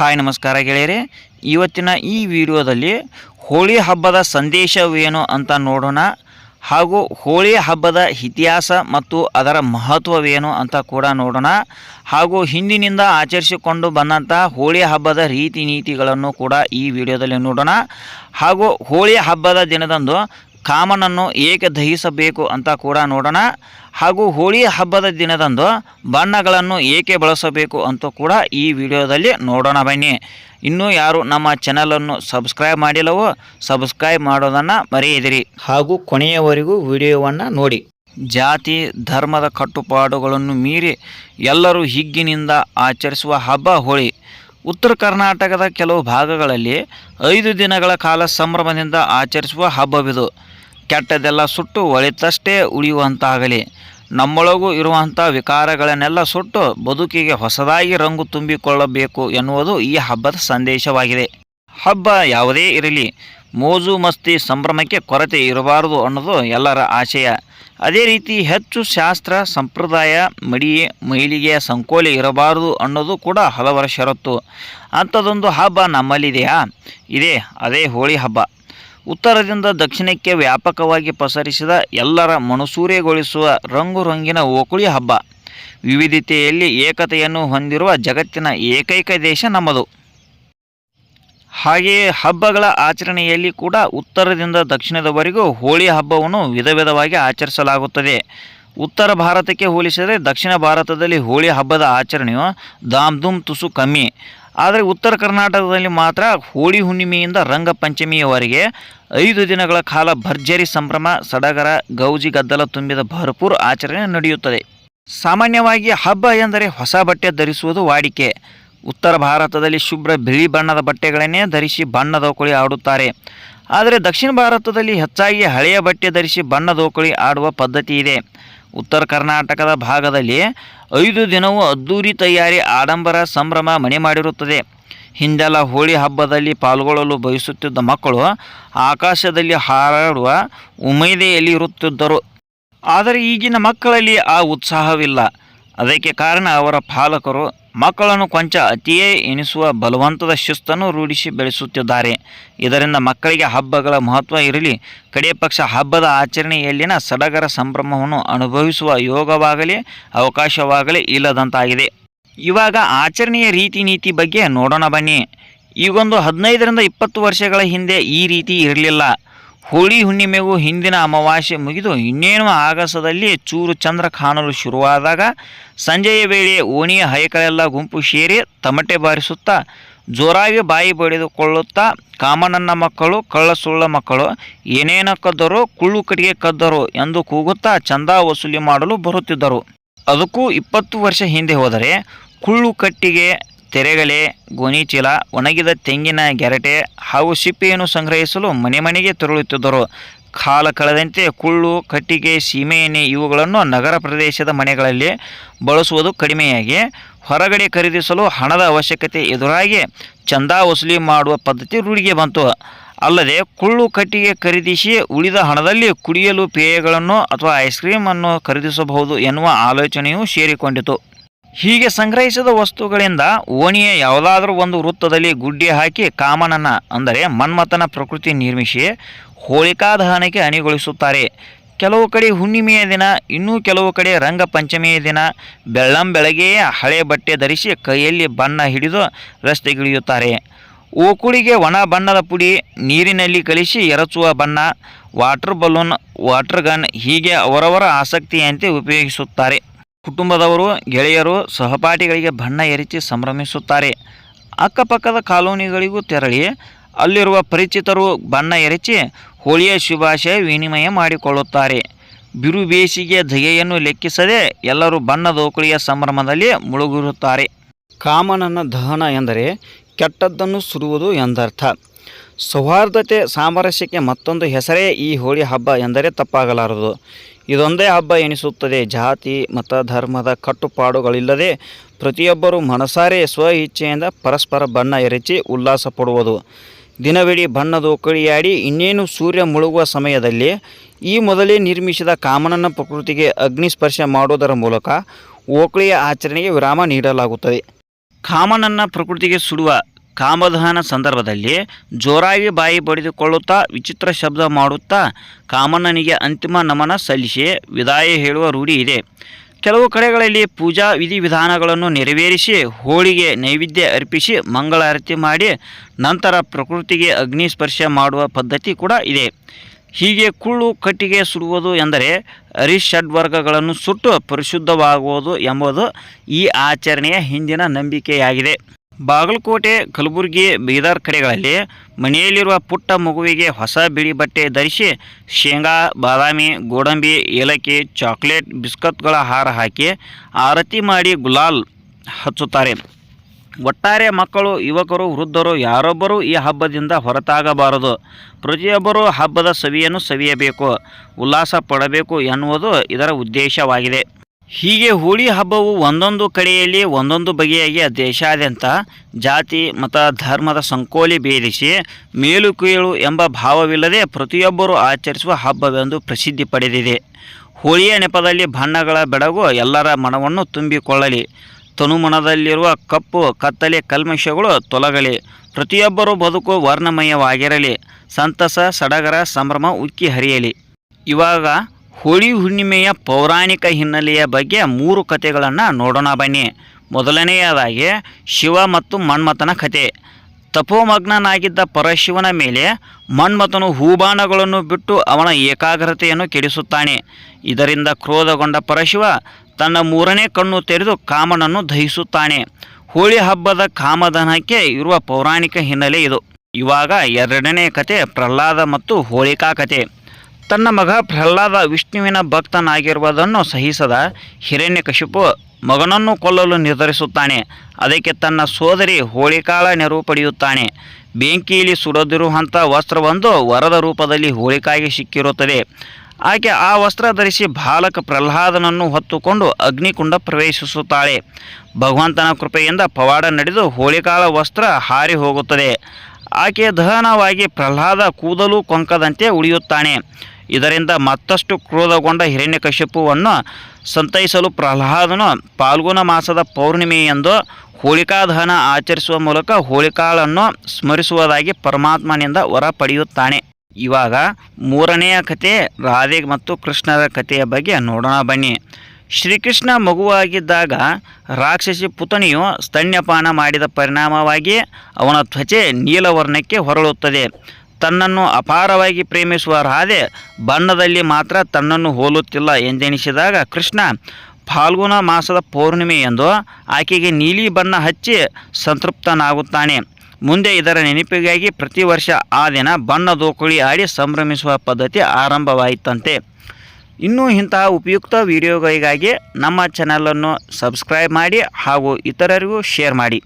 Hi ನಮಸ್ಕಾರ ಗೆಳೆಯರೆ. ಇವತ್ತಿನ ಈ ವಿಡಿಯೋದಲ್ಲಿ ಹೋಳಿ ಹಬ್ಬದ ಸಂದೇಶವೇನು ಅಂತ ನೋಡೋಣ. ಹಾಗೂ ಹೋಳಿ ಹಬ್ಬದ ಇತಿಹಾಸ ಮತ್ತು ಅದರ ಮಹತ್ವವೇನು ಅಂತ ಕೂಡ ನೋಡೋಣ. ಹಾಗೂ ಹಿಂದಿನಿಂದ ಆಚರಿಸಿಕೊಂಡು ಬಂದಂಥ ಹೋಳಿ ಹಬ್ಬದ ರೀತಿ ನೀತಿಗಳನ್ನು ಕೂಡ ಈ ವಿಡಿಯೋದಲ್ಲಿ ನೋಡೋಣ. ಹಾಗೂ ಹೋಳಿ ಹಬ್ಬದ ದಿನದಂದು ಕಾಮನನ್ನು ಏಕೆ ದಹಿಸಬೇಕು ಅಂತ ಕೂಡ ನೋಡೋಣ. ಹಾಗೂ ಹೋಳಿ ಹಬ್ಬದ ದಿನದಂದು ಬಣ್ಣಗಳನ್ನು ಏಕೆ ಬಳಸಬೇಕು ಅಂತ ಕೂಡ ಈ ವಿಡಿಯೋದಲ್ಲಿ ನೋಡೋಣ ಬನ್ನಿ. ಇನ್ನೂ ಯಾರು ನಮ್ಮ ಚಾನಲನ್ನು ಸಬ್ಸ್ಕ್ರೈಬ್ ಮಾಡಿಲ್ಲವೋ ಸಬ್ಸ್ಕ್ರೈಬ್ ಮಾಡೋದನ್ನು ಮರೆಯದಿರಿ. ಹಾಗೂ ಕೊನೆಯವರೆಗೂ ವಿಡಿಯೋವನ್ನು ನೋಡಿ. ಜಾತಿ, ಧರ್ಮದ ಕಟ್ಟುಪಾಡುಗಳನ್ನು ಮೀರಿ ಎಲ್ಲರೂ ಹಿಗ್ಗಿನಿಂದ ಆಚರಿಸುವ ಹಬ್ಬ ಹೋಳಿ. ಉತ್ತರ ಕರ್ನಾಟಕದ ಕೆಲವು ಭಾಗಗಳಲ್ಲಿ ಐದು ದಿನಗಳ ಕಾಲ ಸಂಭ್ರಮದಿಂದ ಆಚರಿಸುವ ಹಬ್ಬವಿದು. ಕೆಟ್ಟದೆಲ್ಲ ಸುಟ್ಟು ಒಳಿತಷ್ಟೇ ಉಳಿಯುವಂತಾಗಲಿ. ನಮ್ಮೊಳಗೂ ಇರುವಂಥ ವಿಕಾರಗಳನ್ನೆಲ್ಲ ಸುಟ್ಟು ಬದುಕಿಗೆ ಹೊಸದಾಗಿ ರಂಗು ತುಂಬಿಕೊಳ್ಳಬೇಕು ಎನ್ನುವುದು ಈ ಹಬ್ಬದ ಸಂದೇಶವಾಗಿದೆ. ಹಬ್ಬ ಯಾವುದೇ ಇರಲಿ, ಮೋಜು ಮಸ್ತಿ ಸಂಭ್ರಮಕ್ಕೆ ಕೊರತೆ ಇರಬಾರದು ಅನ್ನೋದು ಎಲ್ಲರ ಆಶಯ. ಅದೇ ರೀತಿ ಹೆಚ್ಚು ಶಾಸ್ತ್ರ, ಸಂಪ್ರದಾಯ ಮಡಿ ಮೈಲಿಗೆಯ ಸಂಕೋಲೆ ಇರಬಾರದು ಅನ್ನೋದು ಕೂಡ ಹಲವರ ಷರತ್ತು. ಅಂಥದ್ದೊಂದು ಹಬ್ಬ ನಮ್ಮಲ್ಲಿದೆಯಾ? ಇದೆ, ಅದೇ ಹೋಳಿ ಹಬ್ಬ. ಉತ್ತರದಿಂದ ದಕ್ಷಿಣಕ್ಕೆ ವ್ಯಾಪಕವಾಗಿ ಪಸರಿಸಿದ ಎಲ್ಲರ ಮನಸೂರೆಗೊಳಿಸುವ ರಂಗು ರಂಗಿನ ಓಕುಳಿ ಹಬ್ಬ. ವಿವಿಧತೆಯಲ್ಲಿ ಏಕತೆಯನ್ನು ಹೊಂದಿರುವ ಜಗತ್ತಿನ ಏಕೈಕ ದೇಶ ನಮ್ಮದು. ಹಾಗೆಯೇ ಹಬ್ಬಗಳ ಆಚರಣೆಯಲ್ಲಿ ಕೂಡ ಉತ್ತರದಿಂದ ದಕ್ಷಿಣದವರೆಗೂ ಹೋಳಿ ಹಬ್ಬವನ್ನು ವಿಧ ವಿಧವಾಗಿ ಆಚರಿಸಲಾಗುತ್ತದೆ. ಉತ್ತರ ಭಾರತಕ್ಕೆ ಹೋಲಿಸಿದರೆ ದಕ್ಷಿಣ ಭಾರತದಲ್ಲಿ ಹೋಳಿ ಹಬ್ಬದ ಆಚರಣೆಯು ದಾಮ್ ಧೂಮ್ ತುಸು ಕಮ್ಮಿ. ಆದರೆ ಉತ್ತರ ಕರ್ನಾಟಕದಲ್ಲಿ ಮಾತ್ರ ಹೋಳಿ ಹುಣ್ಣಿಮೆಯಿಂದ ರಂಗಪಂಚಮಿಯವರೆಗೆ ಐದು ದಿನಗಳ ಕಾಲ ಭರ್ಜರಿ ಸಂಭ್ರಮ, ಸಡಗರ, ಗೌಜಿ ಗದ್ದಲ ತುಂಬಿದ ಭರ್ಪೂರ್ ಆಚರಣೆ ನಡೆಯುತ್ತದೆ. ಸಾಮಾನ್ಯವಾಗಿ ಹಬ್ಬ ಎಂದರೆ ಹೊಸ ಬಟ್ಟೆ ಧರಿಸುವುದು ವಾಡಿಕೆ. ಉತ್ತರ ಭಾರತದಲ್ಲಿ ಶುಭ್ರ ಬಿಳಿ ಬಣ್ಣದ ಬಟ್ಟೆಗಳನ್ನೇ ಧರಿಸಿ ಬಣ್ಣದೋಕುಳಿ ಆಡುತ್ತಾರೆ. ಆದರೆ ದಕ್ಷಿಣ ಭಾರತದಲ್ಲಿ ಹೆಚ್ಚಾಗಿ ಹಳೆಯ ಬಟ್ಟೆ ಧರಿಸಿ ಬಣ್ಣದೋಕಳಿ ಆಡುವ ಪದ್ಧತಿ ಇದೆ. ಉತ್ತರ ಕರ್ನಾಟಕದ ಭಾಗದಲ್ಲಿ ಐದು ದಿನವೂ ಅದ್ದೂರಿ ತಯಾರಿ ಆಡಂಬರ ಸಂಭ್ರಮ ಮನೆ ಮಾಡಿರುತ್ತದೆ. ಹಿಂದೆಲ್ಲ ಹೋಳಿ ಹಬ್ಬದಲ್ಲಿ ಪಾಲ್ಗೊಳ್ಳಲು ಬಯಸುತ್ತಿದ್ದ ಮಕ್ಕಳು ಆಕಾಶದಲ್ಲಿ ಹಾರಾಡುವ ಉಮೇದೆಯಲ್ಲಿ ಇರುತ್ತಿದ್ದರು. ಆದರೆ ಈಗಿನ ಮಕ್ಕಳಲ್ಲಿ ಆ ಉತ್ಸಾಹವಿಲ್ಲ. ಅದಕ್ಕೆ ಕಾರಣ ಅವರ ಪಾಲಕರು ಮಕ್ಕಳನ್ನು ಕೊಂಚ ಅತಿಯೇ ಎನಿಸುವ ಬಲವಂತದ ಶಿಸ್ತನ್ನು ರೂಢಿಸಿ ಬೆಳೆಸುತ್ತಿದ್ದಾರೆ. ಇದರಿಂದ ಮಕ್ಕಳಿಗೆ ಹಬ್ಬಗಳ ಮಹತ್ವ ಇರಲಿ, ಕಡೆಯ ಪಕ್ಷ ಹಬ್ಬದ ಆಚರಣೆಯಲ್ಲಿನ ಸಡಗರ ಸಂಭ್ರಮವನ್ನು ಅನುಭವಿಸುವ ಯೋಗವಾಗಲಿ, ಅವಕಾಶವಾಗಲಿ ಇಲ್ಲದಂತಾಗಿದೆ. ಇವಾಗ ಆಚರಣೆಯ ರೀತಿ ನೀತಿ ಬಗ್ಗೆ ನೋಡೋಣ ಬನ್ನಿ. ಈಗೊಂದು ಹದಿನೈದರಿಂದ ಇಪ್ಪತ್ತು ವರ್ಷಗಳ ಹಿಂದೆ ಈ ರೀತಿ ಇರಲಿಲ್ಲ. ಹೋಳಿ ಹುಣ್ಣಿಮೆಗೂ ಹಿಂದಿನ ಅಮಾವಾಸ್ಯೆ ಮುಗಿದು ಇನ್ನೇನು ಆಗಸದಲ್ಲಿ ಚೂರು ಚಂದ್ರ ಕಾಣಲು ಶುರುವಾದಾಗ ಸಂಜೆಯ ವೇಳೆ ಓಣಿಯ ಹೈಕಳೆಲ್ಲ ಗುಂಪು ಸೇರಿ ತಮಟೆ ಬಾರಿಸುತ್ತಾ ಜೋರಾಗಿ ಬಾಯಿ ಬಡಿದುಕೊಳ್ಳುತ್ತಾ ಕಾಮನನ್ನ ಮಕ್ಕಳು ಕಳ್ಳ ಸುಳ್ಳ ಮಕ್ಕಳು ಏನೇನ ಕದ್ದರು ಕುಳ್ಳು ಕಟ್ಟಿಗೆ ಕದ್ದರು ಎಂದು ಕೂಗುತ್ತಾ ಚಂದ ವಸೂಲಿ ಮಾಡಲು ಬರುತ್ತಿದ್ದರು. ಅದಕ್ಕೂ ಇಪ್ಪತ್ತು ವರ್ಷ ಹಿಂದೆ ಹೋದರೆ ಕುಳ್ಳು ಕಟ್ಟಿಗೆ ತೆರೆಗಲೆ ಗೋಣಿಚೀಲ, ಒಣಗಿದ ತೆಂಗಿನ ಗೆರಟೆ ಹಾಗೂ ಸಿಪ್ಪೆಯನ್ನು ಸಂಗ್ರಹಿಸಲು ಮನೆ ಮನೆಗೆ ತೆರಳುತ್ತಿದ್ದರು. ಕಾಲ ಕಳೆದಂತೆ ಕುಳ್ಳು, ಕಟ್ಟಿಗೆ, ಸೀಮೆಎಣ್ಣೆ ಇವುಗಳನ್ನು ನಗರ ಪ್ರದೇಶದ ಮನೆಗಳಲ್ಲಿ ಬಳಸುವುದು ಕಡಿಮೆಯಾಗಿ, ಹೊರಗಡೆ ಖರೀದಿಸಲು ಹಣದ ಅವಶ್ಯಕತೆ ಎದುರಾಗಿ ಚಂದ ವಸೂಲಿ ಮಾಡುವ ಪದ್ಧತಿ ರೂಢಿಗೆ ಬಂತು. ಅಲ್ಲದೆ ಕುಳ್ಳು, ಕಟ್ಟಿಗೆ ಖರೀದಿಸಿ ಉಳಿದ ಹಣದಲ್ಲಿ ಕುಡಿಯಲು ಪೇಯಗಳನ್ನು ಅಥವಾ ಐಸ್ ಕ್ರೀಮನ್ನು ಖರೀದಿಸಬಹುದು ಎನ್ನುವ ಆಲೋಚನೆಯೂ ಸೇರಿಕೊಂಡಿತು. ಹೀಗೆ ಸಂಗ್ರಹಿಸಿದ ವಸ್ತುಗಳಿಂದ ಓಣಿಯ ಯಾವುದಾದ್ರೂ ಒಂದು ವೃತ್ತದಲ್ಲಿ ಗುಡ್ಡೆ ಹಾಕಿ ಕಾಮನನ, ಅಂದರೆ ಮನ್ಮಥನ ಪ್ರಕೃತಿ ನಿರ್ಮಿಸಿ ಹೋಳಿಕಾ ದಹನಕ್ಕೆ ಅಣಿಗೊಳಿಸುತ್ತಾರೆ. ಕೆಲವು ಕಡೆ ಹುಣ್ಣಿಮೆಯ ದಿನ, ಇನ್ನೂ ಕೆಲವು ಕಡೆ ರಂಗಪಂಚಮಿಯ ದಿನ. ಬೆಳ್ಳಂ ಬೆಳಗ್ಗೆಯೇ ಹಳೆ ಬಟ್ಟೆ ಧರಿಸಿ ಕೈಯಲ್ಲಿ ಬಣ್ಣ ಹಿಡಿದು ರಸ್ತೆಗಿಳಿಯುತ್ತಾರೆ. ಓಕುಳಿಗೆ ಒಣ ಬಣ್ಣದ ಪುಡಿ, ನೀರಿನಲ್ಲಿ ಕಲಿಸಿ ಎರಚುವ ಬಣ್ಣ, ವಾಟರ್ ಬಲೂನ್, ವಾಟರ್ ಗನ್ ಹೀಗೆ ಅವರವರ ಆಸಕ್ತಿಯಂತೆ ಉಪಯೋಗಿಸುತ್ತಾರೆ. ಕುಟುಂಬದವರು, ಗೆಳೆಯರು, ಸಹಪಾಠಿಗಳಿಗೆ ಬಣ್ಣ ಎರಚಿ ಸಂಭ್ರಮಿಸುತ್ತಾರೆ. ಅಕ್ಕಪಕ್ಕದ ಕಾಲೋನಿಗಳಿಗೂ ತೆರಳಿ ಅಲ್ಲಿರುವ ಪರಿಚಿತರು ಬಣ್ಣ ಎರಚಿ ಹೋಳಿಯ ಶುಭಾಶಯ ವಿನಿಮಯ ಮಾಡಿಕೊಳ್ಳುತ್ತಾರೆ. ಬಿರು ಬೇಸಿಗೆಯ ಧಗೆಯನ್ನು ಲೆಕ್ಕಿಸದೆ ಎಲ್ಲರೂ ಬಣ್ಣ ದೋಕಳಿಯ ಸಂಭ್ರಮದಲ್ಲಿ ಮುಳುಗಿರುತ್ತಾರೆ. ಕಾಮನನ ದಹನ ಎಂದರೆ ಕೆಟ್ಟದ್ದನ್ನು ಸುಡುವುದು ಎಂದರ್ಥ. ಸೌಹಾರ್ದತೆ ಸಾಮರಸ್ಯಕ್ಕೆ ಮತ್ತೊಂದು ಹೆಸರೇ ಈ ಹೋಳಿ ಹಬ್ಬ ಎಂದರೆ ತಪ್ಪಾಗಲಾರದು. ಇದೊಂದೇ ಹಬ್ಬ ಎನಿಸುತ್ತದೆ. ಜಾತಿ, ಮತ, ಧರ್ಮದ ಕಟ್ಟುಪಾಡುಗಳಿಲ್ಲದೆ ಪ್ರತಿಯೊಬ್ಬರೂ ಮನಸಾರೆ ಸ್ವ ಇಚ್ಛೆಯಿಂದ ಪರಸ್ಪರ ಬಣ್ಣ ಎರಚಿ ಉಲ್ಲಾಸ ಪಡುವುದು. ದಿನವಿಡೀ ಬಣ್ಣದ ಒಕ್ಕಳಿಯಾಡಿ ಇನ್ನೇನು ಸೂರ್ಯ ಮುಳುಗುವ ಸಮಯದಲ್ಲಿ ಈ ಮೊದಲೇ ನಿರ್ಮಿಸಿದ ಕಾಮನನ ಪ್ರಕೃತಿಗೆ ಅಗ್ನಿಸ್ಪರ್ಶ ಮಾಡುವುದರ ಮೂಲಕ ಓಕಳಿಯ ಆಚರಣೆಗೆ ವಿರಾಮ ನೀಡಲಾಗುತ್ತದೆ. ಕಾಮನನ್ನ ಪ್ರಕೃತಿಗೆ ಸುಡುವ ಕಾಮದಹನ ಸಂದರ್ಭದಲ್ಲಿ ಜೋರಾಗಿ ಬಾಯಿ ಬಡಿದುಕೊಳ್ಳುತ್ತಾ ವಿಚಿತ್ರ ಶಬ್ದ ಮಾಡುತ್ತಾ ಕಾಮಣ್ಣನಿಗೆ ಅಂತಿಮ ನಮನ ಸಲ್ಲಿಸಿ ವಿದಾಯ ಹೇಳುವ ರೂಢಿ ಇದೆ. ಕೆಲವು ಕಡೆಗಳಲ್ಲಿ ಪೂಜಾ ವಿಧಿವಿಧಾನಗಳನ್ನು ನೆರವೇರಿಸಿ ಹೋಳಿಗೆ ನೈವೇದ್ಯ ಅರ್ಪಿಸಿ ಮಂಗಳಾರತಿ ಮಾಡಿ ನಂತರ ಪ್ರಕೃತಿಗೆ ಅಗ್ನಿ ಸ್ಪರ್ಶ ಮಾಡುವ ಪದ್ಧತಿ ಕೂಡ ಇದೆ. ಹೀಗೆ ಕುಳ್ಳು ಕಟ್ಟಿಗೆ ಸುಡುವುದು ಎಂದರೆ ಅರಿಷಡ್ವರ್ಗಗಳನ್ನು ಸುಟ್ಟು ಪರಿಶುದ್ಧವಾಗುವುದು ಎಂಬುದು ಈ ಆಚರಣೆಯ ಹಿಂದಿನ ನಂಬಿಕೆಯಾಗಿದೆ. ಬಾಗಲಕೋಟೆ, ಕಲಬುರಗಿ, ಬೀದರ್ ಕಡೆಗಳಲ್ಲಿ ಮನೆಯಲ್ಲಿರುವ ಪುಟ್ಟ ಮಗುವಿಗೆ ಹೊಸ ಬಿಳಿ ಬಟ್ಟೆ ಧರಿಸಿ ಶೇಂಗಾ, ಬಾದಾಮಿ, ಗೋಡಂಬಿ, ಏಲಕ್ಕಿ, ಚಾಕ್ಲೇಟ್, ಬಿಸ್ಕತ್ಗಳ ಹಾರ ಹಾಕಿ ಆರತಿ ಮಾಡಿ ಗುಲಾಲ್ ಹಚ್ಚುತ್ತಾರೆ. ಒಟ್ಟಾರೆ ಮಕ್ಕಳು, ಯುವಕರು, ವೃದ್ಧರು ಯಾರೊಬ್ಬರೂ ಈ ಹಬ್ಬದಿಂದ ಹೊರತಾಗಬಾರದು. ಪ್ರತಿಯೊಬ್ಬರೂ ಹಬ್ಬದ ಸವಿಯನ್ನು ಸವಿಯಬೇಕು, ಉಲ್ಲಾಸ ಪಡಬೇಕು ಎನ್ನುವುದು ಇದರ ಉದ್ದೇಶವಾಗಿದೆ. ಹೀಗೆ ಹೋಳಿ ಹಬ್ಬವು ಒಂದೊಂದು ಕಡೆಯಲ್ಲಿ ಒಂದೊಂದು ಬಗೆಯಾಗಿ ದೇಶಾದ್ಯಂತ ಜಾತಿ, ಮತ, ಧರ್ಮದ ಸಂಕೋಲಿ ಬೇರಿಸಿ ಮೇಲು ಕೀಳು ಎಂಬ ಭಾವವಿಲ್ಲದೆ ಪ್ರತಿಯೊಬ್ಬರೂ ಆಚರಿಸುವ ಹಬ್ಬವೆಂದು ಪ್ರಸಿದ್ಧಿ ಪಡೆದಿದೆ. ಹೋಳಿಯ ನೆಪದಲ್ಲಿ ಬಣ್ಣಗಳ ಬೆಡಗು ಎಲ್ಲರ ಮನವನ್ನು ತುಂಬಿಕೊಳ್ಳಲಿ. ತನುಮನದಲ್ಲಿರುವ ಕಪ್ಪು, ಕತ್ತಲೆ, ಕಲ್ಮಶಗಳು ತೊಲಗಲಿ. ಪ್ರತಿಯೊಬ್ಬರೂ ಬದುಕು ವರ್ಣಮಯವಾಗಿರಲಿ. ಸಂತಸ, ಸಡಗರ, ಸಂಭ್ರಮ ಉಕ್ಕಿ ಹರಿಯಲಿ. ಇವಾಗ ಹೋಳಿ ಹುಣ್ಣಿಮೆಯ ಪೌರಾಣಿಕ ಹಿನ್ನೆಲೆಯ ಬಗ್ಗೆ ಮೂರು ಕಥೆಗಳನ್ನು ನೋಡೋಣ ಬನ್ನಿ. ಮೊದಲನೆಯದಾಗಿ ಶಿವ ಮತ್ತು ಮನ್ಮಥನ ಕಥೆ. ತಪೋಮಗ್ನನಾಗಿದ್ದ ಪರಶಿವನ ಮೇಲೆ ಮನ್ಮಥನು ಹೂಬಾಣಗಳನ್ನು ಬಿಟ್ಟು ಅವನ ಏಕಾಗ್ರತೆಯನ್ನು ಕೆಡಿಸುತ್ತಾನೆ. ಇದರಿಂದ ಕ್ರೋಧಗೊಂಡ ಪರಶಿವ ತನ್ನ ಮೂರನೇ ಕಣ್ಣು ತೆರೆದು ಕಾಮನನ್ನು ದಹಿಸುತ್ತಾನೆ. ಹೋಳಿ ಹಬ್ಬದ ಕಾಮಧನಕ್ಕೆ ಇರುವ ಪೌರಾಣಿಕ ಹಿನ್ನೆಲೆ ಇದು. ಇವಾಗ ಎರಡನೇ ಕತೆ ಪ್ರಹ್ಲಾದ ಮತ್ತು ಹೋಳಿಕಾ ಕತೆ ತನ್ನ ಮಗ ಪ್ರಹ್ಲಾದ ವಿಷ್ಣುವಿನ ಭಕ್ತನಾಗಿರುವುದನ್ನು ಸಹಿಸದ ಹಿರಣ್ಯಕಶಿಪು ಮಗನನ್ನು ಕೊಲ್ಲಲು ನಿರ್ಧರಿಸುತ್ತಾನೆ. ಅದಕ್ಕೆ ತನ್ನ ಸೋದರಿ ಹೋಳಿಕಾಳ ನೆರವು ಪಡೆಯುತ್ತಾನೆ ಬೆಂಕಿಯಲ್ಲಿ ಸುಡದಿರುವಂಥ ವಸ್ತ್ರವೊಂದು ವರದ ರೂಪದಲ್ಲಿ ಹೋಳಿಕಾಗೆ ಸಿಕ್ಕಿರುತ್ತದೆ. ಆಕೆ ಆ ವಸ್ತ್ರ ಧರಿಸಿ ಬಾಲಕ ಪ್ರಹ್ಲಾದನನ್ನು ಹೊತ್ತುಕೊಂಡು ಅಗ್ನಿಕುಂಡ ಪ್ರವೇಶಿಸುತ್ತಾಳೆ. ಭಗವಂತನ ಕೃಪೆಯಿಂದ ಪವಾಡ ನಡೆದು ಹೋಳಿಕಾಳ ವಸ್ತ್ರ ಹಾರಿ ಹೋಗುತ್ತದೆ. ಆಕೆ ದಹನವಾಗಿ ಪ್ರಹ್ಲಾದ ಕೂದಲು ಕೊಂಕದಂತೆ ಉಳಿಯುತ್ತಾನೆ. ಇದರಿಂದ ಮತ್ತಷ್ಟು ಕ್ರೋಧಗೊಂಡ ಹಿರಣ್ಯಕಶಿಪುವನ್ನು ಸಂತೈಸಲು ಪ್ರಹ್ಲಾದನು ಪಾಲ್ಗುಣ ಮಾಸದ ಪೌರ್ಣಿಮೆಯೆಂದು ಹೋಳಿಕಾ ದಹನ ಆಚರಿಸುವ ಮೂಲಕ ಹೋಳಿಕಾಳನ್ನು ಸ್ಮರಿಸುವುದಾಗಿ ಪರಮಾತ್ಮನಿಂದ ವರ ಪಡೆಯುತ್ತಾನೆ. ಇವಾಗ ಮೂರನೆಯ ಕತೆ ರಾಧೆ ಮತ್ತು ಕೃಷ್ಣರ ಕಥೆಯ ಬಗ್ಗೆ ನೋಡೋಣ ಬನ್ನಿ. ಶ್ರೀಕೃಷ್ಣ ಮಗುವಾಗಿದ್ದಾಗ ರಾಕ್ಷಸಿ ಪುತನಿಯು ಸ್ತನ್ಯಪಾನ ಮಾಡಿದ ಪರಿಣಾಮವಾಗಿ ಅವನ ತ್ವಚೆ ನೀಲವರ್ಣಕ್ಕೆ ಹೊರಳುತ್ತದೆ. ತನ್ನನ್ನು ಅಪಾರವಾಗಿ ಪ್ರೇಮಿಸುವ ರಾಧೆ ಬಣ್ಣದಲ್ಲಿ ಮಾತ್ರ ತನ್ನನ್ನು ಹೋಲುತ್ತಿಲ್ಲ ಎಂದೆನಿಸಿದಾಗ ಕೃಷ್ಣ ಫಾಲ್ಗುಣ ಮಾಸದ ಪೌರ್ಣಿಮೆ ಎಂದು ಆಕೆಗೆ ನೀಲಿ ಬಣ್ಣ ಹಚ್ಚಿ ಸಂತೃಪ್ತನಾಗುತ್ತಾನೆ. ಮುಂದೆ ಇದರ ನೆನಪಿಗಾಗಿ ಪ್ರತಿ ವರ್ಷ ಆ ದಿನ ಬಣ್ಣ ದೋಕುಳಿ ಆಡಿ ಸಂಭ್ರಮಿಸುವ ಪದ್ಧತಿ ಆರಂಭವಾಯಿತಂತೆ. ಇನ್ನೂ ಇಂತಹ ಉಪಯುಕ್ತ ವಿಡಿಯೋಗಳಿಗಾಗಿ ನಮ್ಮ ಚಾನಲನ್ನು ಸಬ್ಸ್ಕ್ರೈಬ್ ಮಾಡಿ ಹಾಗೂ ಇತರರಿಗೂ ಶೇರ್ ಮಾಡಿ.